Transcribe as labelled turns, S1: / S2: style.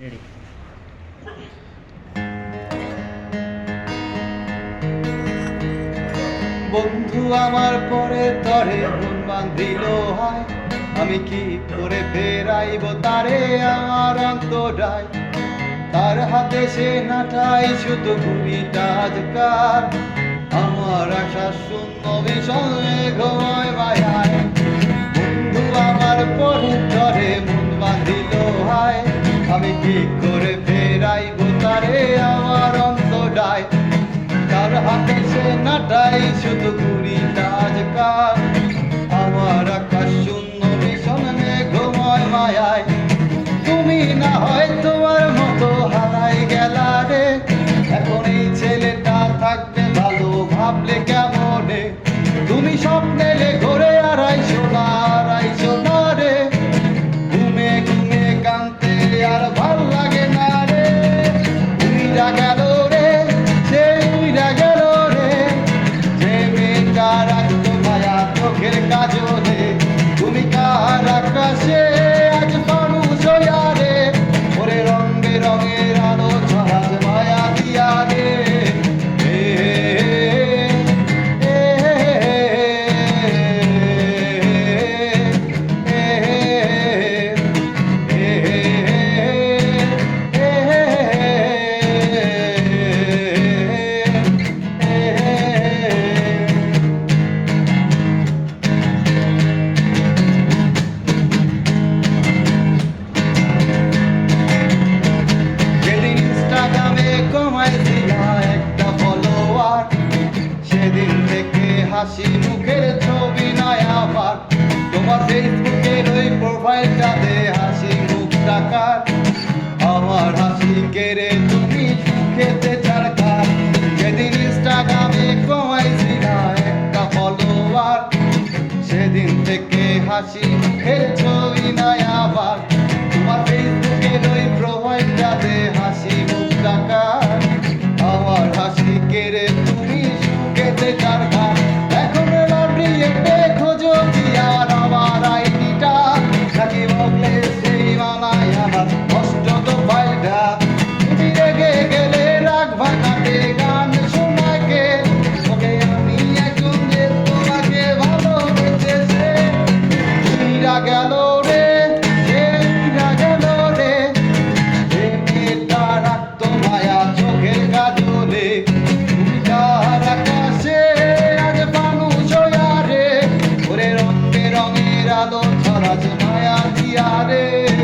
S1: Ready
S2: বন্ধু আমার পরে তরে মন বান্ধিল হয়, আমি কি করে ফেরাইব তারে আমার অন্তরায়? তার হাতে সে নাটাই শুধু ঘুড়িটা আজকার। আমার আশা শূন্য বিষয়ে ঘুমায় মায়ায়। কি করে ফেরাইব তারে আমার অন্তরায়? তার হাতে সে নাটাই শুধু ঘুরি আজকাল Thank you. ইনস্টাগ্রামে কমাইছিলা একটা ফলোয়ার সেদিন থেকে হাসি মুখের ছবি নাই আবার। তোমার ফেসবুকের ওই প্রোফাইলটাতে হাসি মুখ টাকার আমার হাসি কেড়ে তুমি খেতে চারকার যেদিন ইনস্টাগ্রামে কমাইছিলা একটা ফলোয়ার সেদিন থেকে হাসি ਰਾਜ ਮਾਇਆ ਦੀ ਆਰੇ